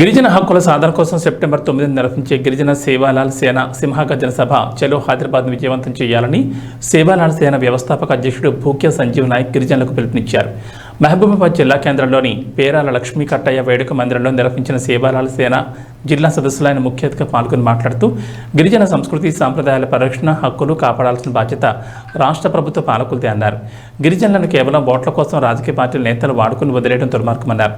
గిరిజన హక్కుల సాధన కోసం సెప్టెంబర్ తొమ్మిదిని నిర్వహించే గిరిజన సేవాలాల్ సేన సింహగర్జన సభ చలో హైదరాబాద్ విజయవంతం చేయాలని సేవాలాల్ సేన వ్యవస్థాపక అధ్యక్షుడు భూక్య సంజీవ్ నాయక్ గిరిజనులకు పిలుపునిచ్చారు. మహబూబాబాద్ జిల్లా కేంద్రంలోని పేరాల లక్ష్మీ కట్టయ్య వేడుక మందిరంలో నిర్వహించిన సేవాలాల సేన జిల్లా సదస్సులు ఆయన ముఖ్య అతిథిగా పాల్గొని మాట్లాడుతూ గిరిజన సంస్కృతి సాంప్రదాయాల పరిరక్షణ హక్కులు కాపాడాల్సిన బాధ్యత రాష్ట్ర ప్రభుత్వ పాలకులదే అన్నారు. గిరిజనులను కేవలం ఓట్ల కోసం రాజకీయ పార్టీల నేతలు వాడుకుని వదిలేయడం దుర్మార్గమన్నారు.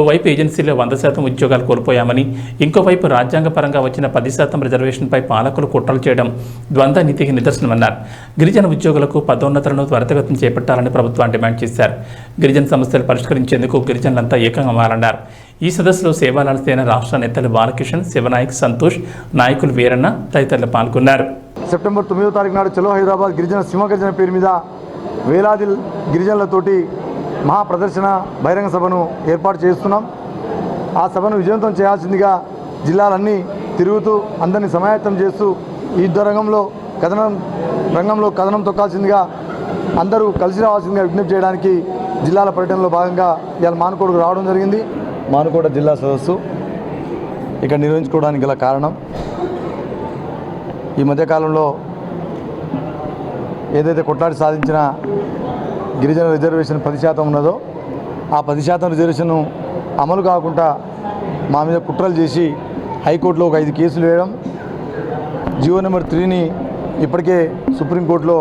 ఓవైపు ఏజెన్సీలో వంద శాతం ఉద్యోగాలు కోల్పోయామని ఇంకోవైపు రాజ్యాంగపరంగా వచ్చిన పది శాతం రిజర్వేషన్పై పాలకులు కుట్రలు చేయడం ద్వంద్వ నీతికి నిదర్శనమన్నారు. గిరిజన ఉద్యోగులకు పదోన్నతులను త్వరితగతిని చేపట్టాలని ప్రభుత్వం డిమాండ్ చేశారు. గిరిజన సమస్యలు పరిష్కరించేందుకు గిరిజనులంతా ఏకంగా మారన్నారు. ఈ సదస్సులో సేవాలాల సేన రాష్ట్ర నేతలు బాలకిషన్ శివనాయక్ సంతోష్ నాయకులు వీరన్న తదితరులు పాల్గొన్నారు. సెప్టెంబర్ తొమ్మిదో తారీఖు నాడు చలో హైదరాబాద్ గిరిజన సింహగిరిజన పేరు మీద వేలాది గిరిజనులతోటి మహా ప్రదర్శన బహిరంగ సభను ఏర్పాటు చేస్తున్నాం. ఆ సభను విజయవంతం చేయాల్సిందిగా జిల్లాలన్నీ తిరుగుతూ అందరినీ సమాయత్తం చేస్తూ యుద్ధ రంగంలో కథనం రంగంలో కథనం తొక్కాల్సిందిగా అందరూ కలిసి రావాల్సిందిగా విజ్ఞప్తి చేయడానికి జిల్లాల పర్యటనలో భాగంగా ఇవాళ మానుకోడుకు రావడం జరిగింది. మానుకోట జిల్లా సదస్సు ఇక్కడ నిర్వహించుకోవడానికి గల కారణం. ఈ మధ్యకాలంలో ఏదైతే కొట్లాడి సాధించిన గిరిజన రిజర్వేషన్ పది శాతం ఉన్నదో ఆ పది శాతం రిజర్వేషన్ అమలు కాకుండా మా మీద కుట్రలు చేసి హైకోర్టులో ఒక ఐదు కేసులు వేయడం జియో నెంబర్ త్రీని ఇప్పటికే సుప్రీంకోర్టులో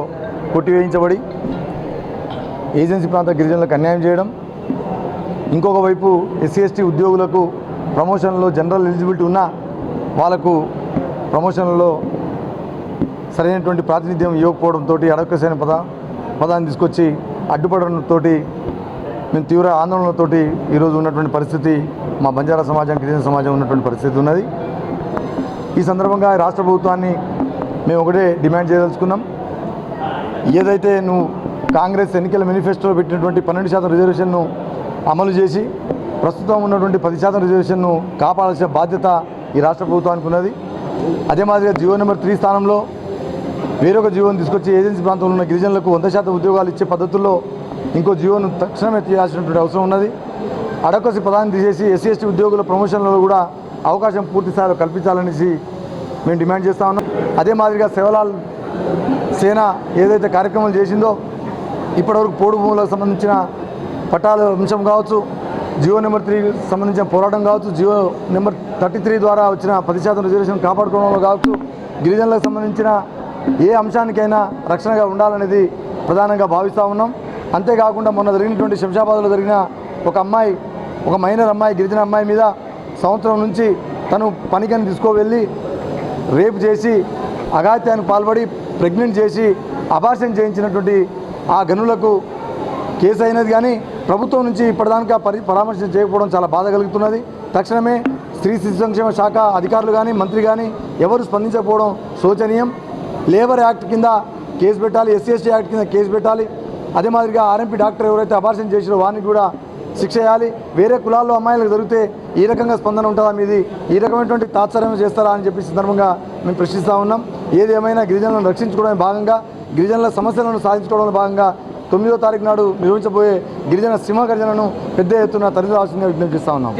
కొట్టివేయించబడి ఏజెన్సీ ప్రాంత గిరిజనులకు అన్యాయం చేయడం ఇంకొక వైపు ఎస్సీ ఎస్టీ ఉద్యోగులకు ప్రమోషన్లో జనరల్ ఎలిజిబిలిటీ ఉన్నా వాళ్ళకు ప్రమోషన్లో సరైనటువంటి ప్రాతినిధ్యం ఇవ్వకపోవడంతో అడవకసైన పద పదాన్ని తీసుకొచ్చి అడ్డుపడడంతో మేము తీవ్ర ఆందోళనతోటి ఈరోజు ఉన్నటువంటి పరిస్థితి మా బంజారా సమాజం గిరిజన సమాజం ఉన్నటువంటి పరిస్థితి ఉన్నది. ఈ సందర్భంగా రాష్ట్ర ప్రభుత్వాన్ని మేము ఒకటే డిమాండ్ చేయదలుచుకున్నాం. ఏదైతే నువ్వు కాంగ్రెస్ ఎన్నికల మేనిఫెస్టోలో పెట్టినటువంటి పన్నెండు శాతం రిజర్వేషన్ను అమలు చేసి ప్రస్తుతం ఉన్నటువంటి పది శాతం రిజర్వేషన్ను కాపాడాల్సిన బాధ్యత ఈ రాష్ట్ర ప్రభుత్వానికి ఉన్నది. అదే మాదిరిగా జియో నెంబర్ త్రీ స్థానంలో వేరొక జీవోను తీసుకొచ్చి ఏజెన్సీ ప్రాంతంలో ఉన్న గిరిజనులకు వంద శాతం ఉద్యోగాలు ఇచ్చే పద్ధతుల్లో ఇంకో జీవోను తక్షణమే తీయాల్సినటువంటి అవసరం ఉన్నది. అడకొసి పదాన్ని తీసేసి ఎస్సీ ఎస్టీ ఉద్యోగుల ప్రమోషన్లలో కూడా అవకాశం పూర్తి స్థాయిలో కల్పించాలనేసి మేము డిమాండ్ చేస్తా ఉన్నాం. అదే మాదిరిగా సేవలాల్ సేన ఏదైతే కార్యక్రమాలు చేసిందో ఇప్పటివరకు పోడు భూములకు సంబంధించిన పట్టాల అంశం కావచ్చు జియో నెంబర్ త్రీ సంబంధించిన పోరాటం కావచ్చు జియో నెంబర్ థర్టీ త్రీ ద్వారా వచ్చిన పది శాతం రిజర్వేషన్ కాపాడుకోవడంలో కావచ్చు గిరిజనులకు సంబంధించిన ఏ అంశానికైనా రక్షణగా ఉండాలనేది ప్రధానంగా భావిస్తూ ఉన్నాం. అంతేకాకుండా మొన్న జరిగినటువంటి శంషాబాద్లో జరిగిన ఒక అమ్మాయి ఒక మైనర్ అమ్మాయి గిరిజన అమ్మాయి మీద సంవత్సరం నుంచి తను పనికని తీసుకువెళ్ళి రేపు చేసి అఘాత్యానికి పాల్పడి ప్రెగ్నెంట్ చేసి అబార్షన్ చేయించినటువంటి ఆ గనులకు కేసు అయినది కానీ ప్రభుత్వం నుంచి ఇప్పటిదాకా పరి పరామర్శం చేయకపోవడం చాలా బాధ కలుగుతున్నది. తక్షణమే స్త్రీ శిశు సంక్షేమ శాఖ అధికారులు కానీ మంత్రి కానీ ఎవరు స్పందించకపోవడం శోచనీయం. లేబర్ యాక్ట్ కింద కేసు పెట్టాలి ఎస్సీ ఎస్టీ యాక్ట్ కింద కేసు పెట్టాలి. అదే మాదిరిగా ఆర్ఎంపీ డాక్టర్ ఎవరైతే అబార్షన్ చేసిరో వారిని కూడా శిక్ష చేయాలి వేరే కులాల్లో అమ్మాయిలకు జరిగితే ఈ రకంగా స్పందన ఉంటుందా మీది? ఈ రకమైనటువంటి తాత్సర్యం చేస్తారా అని చెప్పి సందర్భంగా మేము ప్రశ్నిస్తూ ఉన్నాం. ఏది ఏమైనా గిరిజనులను రక్షించుకోవడానికి భాగంగా గిరిజనుల సమస్యలను సాధించుకోవడంలో భాగంగా తొమ్మిదో తారీఖు నాడు నిర్వహించబోయే గిరిజన సింహ గర్జనను పెద్ద ఎత్తున తరలి విజ్ఞప్తిస్తా ఉన్నాం.